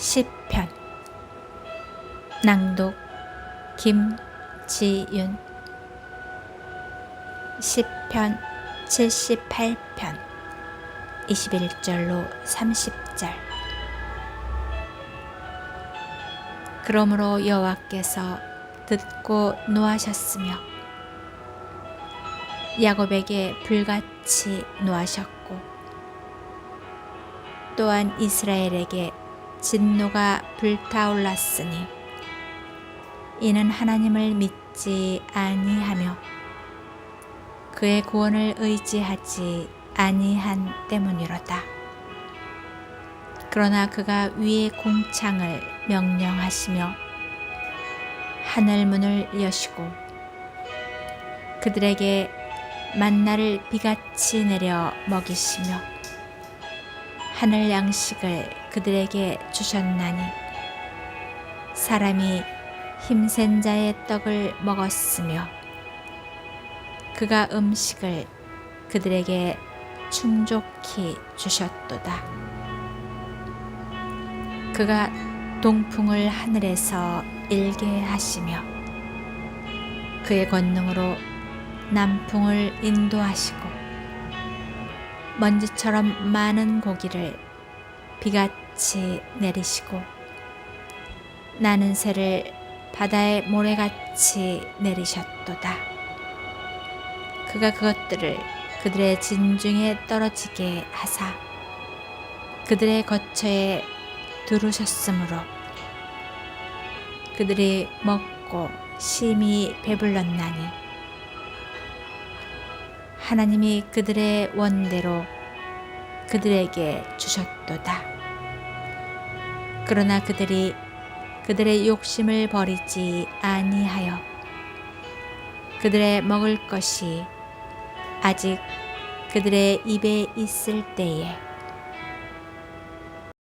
시편. 낭독 김지윤. 시편 78편. 21절로 30절. 그러므로 여호와께서 듣고 노하셨으며 야곱에게 불같이 노하셨고 또한 이스라엘에게 진노가 불타올랐으니 이는 하나님을 믿지 아니하며 그의 구원을 의지하지 아니한 때문이로다. 그러나 그가 위의 공창을 명령하시며 하늘 문을 여시고 그들에게 만나를 비같이 내려 먹이시며 하늘 양식을 그들에게 주셨나니 사람이 힘센 자의 떡을 먹었으며 그가 음식을 그들에게 충족히 주셨도다. 그가 동풍을 하늘에서 일게 하시며 그의 권능으로 남풍을 인도하시고 먼지처럼 많은 고기를 비같이 내리시고 나는 새를 바다의 모래같이 내리셨도다. 그가 그것들을 그들의 진중에 떨어지게 하사 그들의 거처에 두르셨으므로 그들이 먹고 심히 배불렀나니 하나님이 그들의 원대로 그들에게 주셨도다. 그러나 그들이 그들의 욕심을 버리지 아니하여 그들의 먹을 것이 아직 그들의 입에 있을 때에